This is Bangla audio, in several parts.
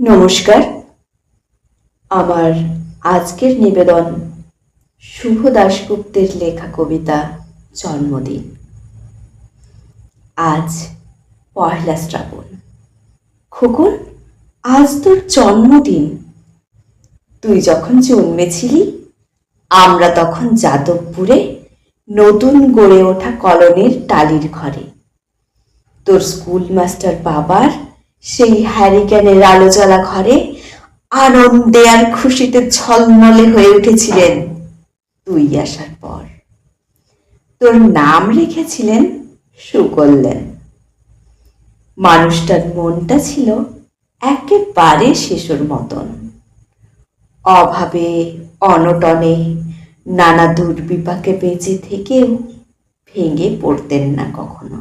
নমস্কার। আমার আজকের নিবেদন শুভ দাশগুপ্তের লেখা কবিতা জন্মদিন। আজ পয়লা শ্রাবণ। খোকন, আজ তোর জন্মদিন। তুই যখন জন্মেছিলি, আমরা তখন যাদবপুরে নতুন গড়ে ওঠা কলনের টালির ঘরে। তোর স্কুল মাস্টার বাবার সেই হ্যারিকেনের আলো জ্বলা ঘরে আনন্দে আর খুশিতে ঝলমলে হয়ে উঠেছিলেন তুই আসার পর। তোর নাম রেখেছিলেন সুকল্যাণ মানুষটার মনটা ছিল একেবারে শিশুর মতন। অভাবে, অনটনে, নানা দুর্বিপাকে বেঁচে থেকেও ভেঙে পড়তেন না কখনো।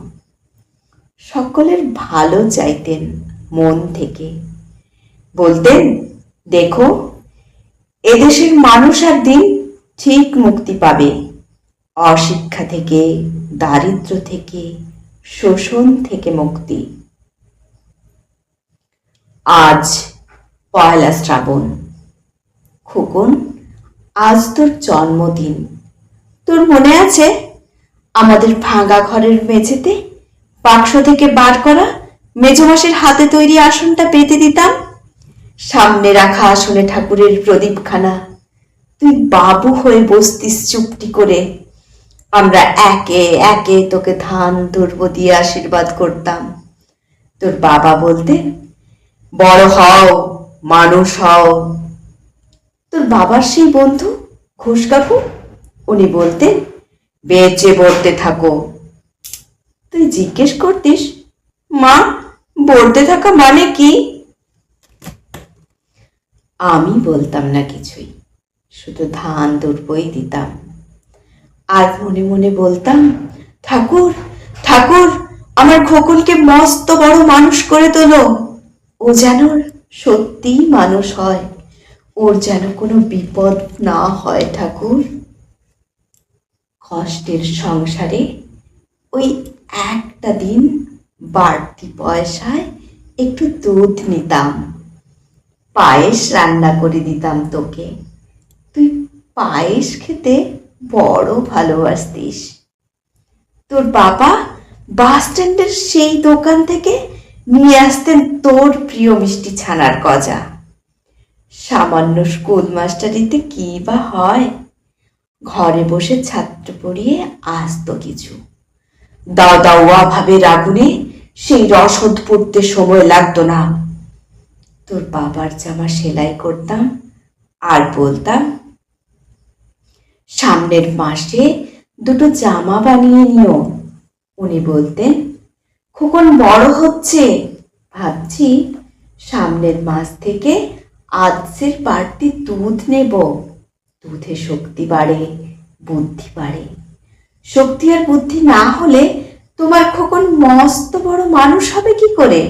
সকলের ভালো চাইতেন মন থেকে। বলতেন, দেখো, এদেশের মানুষ একদিন ঠিক মুক্তি পাবে। অশিক্ষা থেকে, দারিদ্র থেকে, শোষণ থেকে মুক্তি। আজ পয়লা শ্রাবণ। খোকন, আজ তোর জন্মদিন। তোর মনে আছে আমাদের ভাঙা ঘরের মেঝেতে বাক্স থেকে বার করা মেজমাসের হাতে তৈরি আসনটা পেতে দিতাম। সামনে রাখা আসনে ঠাকুরের প্রদীপখানা। তুই বাবু হয়ে বসতিস চুপটি করে। আমরা একে একে তোকে ধান ধরব দিয়ে আশীর্বাদ করতাম। তোর বাবা বলতেন বড় হও, মানুষ হও। তোর বাবার সেই বন্ধু ঘোষ কাকু উনি বলতেন, বেঁচে বলতে থাকো। তুই জিজ্ঞেস করতিস, মা বলতে থাকা মানে কি? আমি বলতাম না কিছুই, শুধু ধান দুর্বই দিতাম। আর মনে মনে বলতাম, ঠাকুর ঠাকুর, আমার খোকনকে মস্ত বড় মানুষ করে তোলো। ও যেন সত্যিই মানুষ হয়, ওর যেন কোনো বিপদ না হয়, ঠাকুর। কষ্টের সংসারে ওই একটা দিন বাড়তি পয়সায় একটু দুধ নিতাম। পায়েস রান্না করে দিতাম তোকে। তুই পায়েস খেতে বড় ভালোবাসতিস। তোর বাবা বাস স্ট্যান্ডের সেই দোকান থেকে নিয়ে আসতেন তোর প্রিয় মিষ্টি ছানার গজা। সামান্য স্কুল মাস্টারিতে কি বা হয়? ঘরে বসে ছাত্র পড়িয়ে আসতো কিছু। দাও দাওয়া ভাবে আগুনে সেই রসদ পড়তে সময় লাগতো না। তোর বাবার জামা সেলাই করতাম, আর বলতাম, সামনের মাসে দুটো জামা বানিয়ে নিও। উনি বলতেন, খোকন বড় হচ্ছে। ভাবছি সামনের মাস থেকে আজকের বাড়তি দুধ নেব। দুধে শক্তি বাড়ে, বুদ্ধি বাড়ে। শক্তি আর বুদ্ধি না হলে তোমার খোকন মস্ত বড় মানুষ হবে কি করে?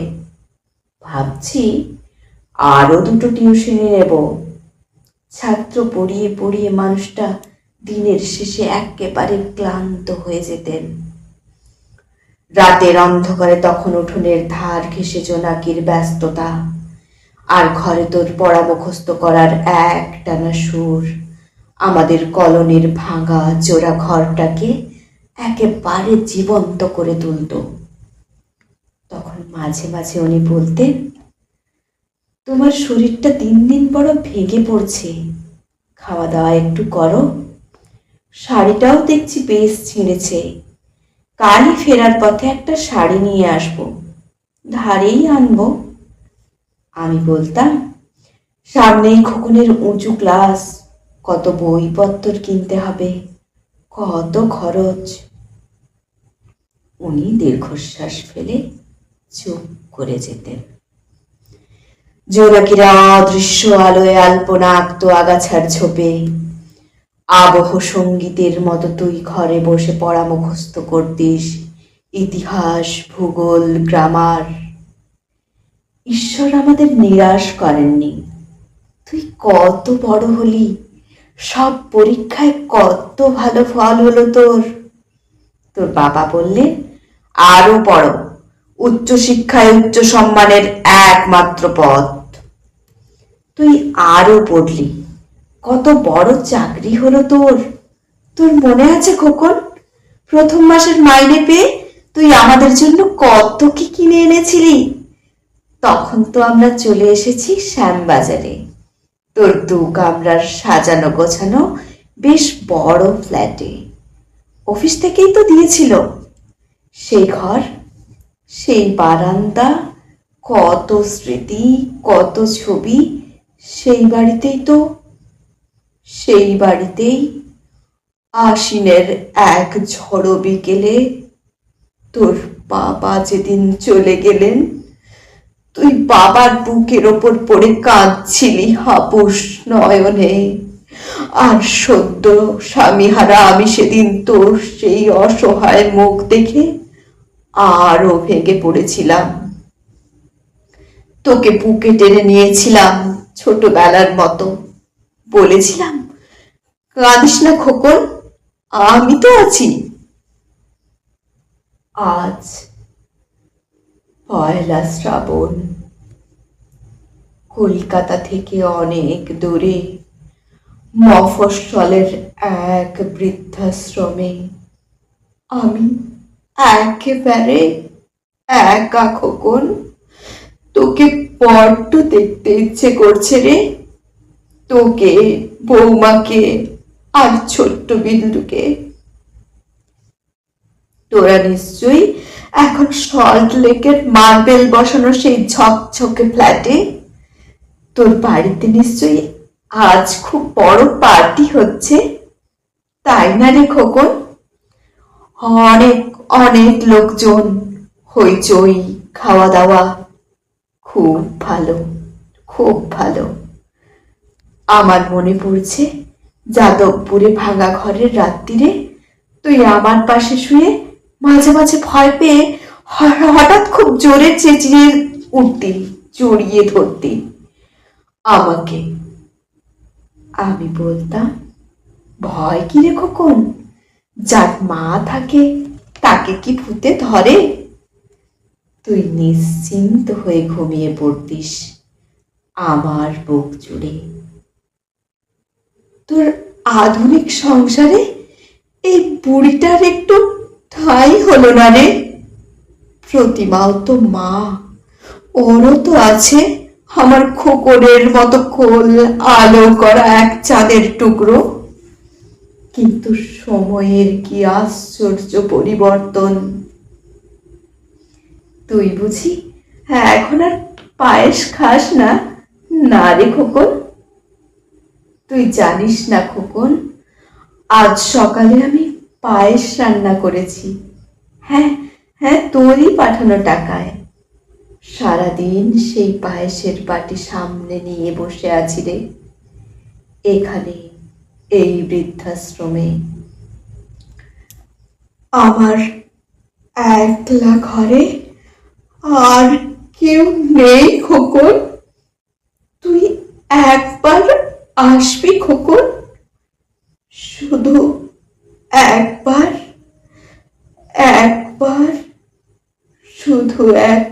ভাবছি আরও দুটো টিউশনি নেব। ছাত্র পড়িয়ে পড়িয়ে মানুষটা দিনের শেষে একেবারে ক্লান্ত হয়ে যেতেন। রাতের অন্ধকারে তখন উঠোনের ধার ঘেসে জোনাকির ব্যস্ততা। আর ঘরে তোর পড়া মুখস্থ করার একটানা সুর। আমাদের কলোনির ভাঙা জোড়া ঘরটাকে একেবারে জীবন্ত করে তুলত। তখন মাঝে মাঝে উনি বলতেন, তোমার শরীরটা দিন দিন বড় ভেঙে পড়ছে। খাওয়া দাওয়া একটু করো। শাড়িটাও দেখছি বেশ ছিঁড়েছে। কালই ফেরার পথে একটা শাড়ি নিয়ে আসব। ধারেই আনব। আমি বলতাম, সামনেই খোকনের উঁচু ক্লাস কত বইপত্তর কিনতে হবে, কত খরচ। উনি দীর্ঘশ্বাস ফেলে চুপ করে যেতেন। জোনাকিরা অদৃশ্য আলোয় আলপনা আঁকতো আগাছার ঝোপে, আবহ সঙ্গীতের মতো তুই ঘরে বসে পড়া মুখস্থ করতিস ইতিহাস, ভূগোল, গ্রামার। ঈশ্বর আমাদের নিরাশ করেননি। তুই কত বড় হলি সব পরীক্ষায় কত ভালো ফল হলো তোর। তোর বাবা বললেন আরও পড়ো। উচ্চশিক্ষায় উচ্চ সম্মানের একমাত্র পথ। তুই আরও পড়লি। কত বড় চাকরি হলো তোর। তোর মনে আছে খোকন? প্রথম মাসের মাইনে পেয়ে তুই আমাদের জন্য কত কি কিনে এনেছিলি? তখন তো আমরা চলে এসেছি শ্যামবাজারে। তোর দু কামরার সাজানো গোছানো বেশ বড় ফ্ল্যাটে। অফিস থেকেই তো দিয়েছিল। সেই ঘর, সেই বারান্দা, কত স্মৃতি, কত ছবি, সেই বাড়িতেই তো, সেই বাড়িতেই আশ্বিনের এক ঝড়ো বিকেলে তোর বাবা যেদিন চলে গেলেন তুই বাবার বুকের ওপর পড়ে কাঁদছিলি হাপুস নয়নে। আর সদ্য স্বামীহারা, আমি সেদিন তোর সেই অসহায় মুখ দেখে আরও ভেঙে পড়েছিলাম। তোকে বুকে টেনে নিয়েছিলাম ছোটবেলার মতো। বলেছিলাম, কাঁদিস না খোকন, আমি তো আছি। আজ পয়লা শ্রাবণ। কলকাতা থেকে অনেক দূরে মফস্বলের এক বৃদ্ধাশ্রমে। আমি একেবারে একা খোকন, তোকে বড্ড দেখতে ইচ্ছে করছে রে। তোকে, বৌমাকে আর ছোট্ট বিন্দুকে তোরা নিশ্চয়ই এখন সল্ট লেকের মার্বেল বসানো সেই ঝকঝকে ফ্ল্যাটে তোর বাড়িতে নিশ্চয়ই আজ খুব বড় পার্টি হচ্ছে। তাই না রে খোকন? অনেক অনেক লোকজন, হইচই খাওয়া দাওয়া খুব ভালো খুব ভালো। আমার মনে পড়ছে যাদবপুরে ভাঙা ঘরের রাত্রিরে তুই আমার পাশে শুয়ে মাঝে মাঝে ভয় পেয়ে হঠাৎ খুব জোরে চেঁচিয়ে উঠতি, জড়িয়ে ধরতি। আমাকে। আমি বলতাম, ভয় কি রে খোকন? যার মা থাকে, তাকে কি ভূতে ধরে? তুই নিশ্চিন্ত হয়ে ঘুমিয়ে পড়তিস আমার বুক জুড়ে। তোর আধুনিক সংসারে এই বুড়িটার একটু ঠাঁই হলো না রে? প্রতিমাও তো মা। ওরও তো আছে আমার খোকরের মতো খোল, আলো করা এক চাঁদের টুকরো। কিন্তু সময়ের কি আশ্চর্য পরিবর্তন। তুই বুঝি হ্যাঁ এখন আর পায়েস খাস না? না রে খোকন। তুই জানিস না খোকন, আজ সকালে আমি পায়েস রান্না করেছি। হ্যাঁ হ্যাঁ তোরই পাঠানো টাকায়। সারাদিন সেই পায়েসের বাটি সামনে নিয়ে বসে আছি রে। এখানে এই বৃদ্ধাশ্রমে। আমার একলা ঘরে আর কেউ নেই খোকন। তুই একবার আসবি খোকন? একবার একবার শুধু একবার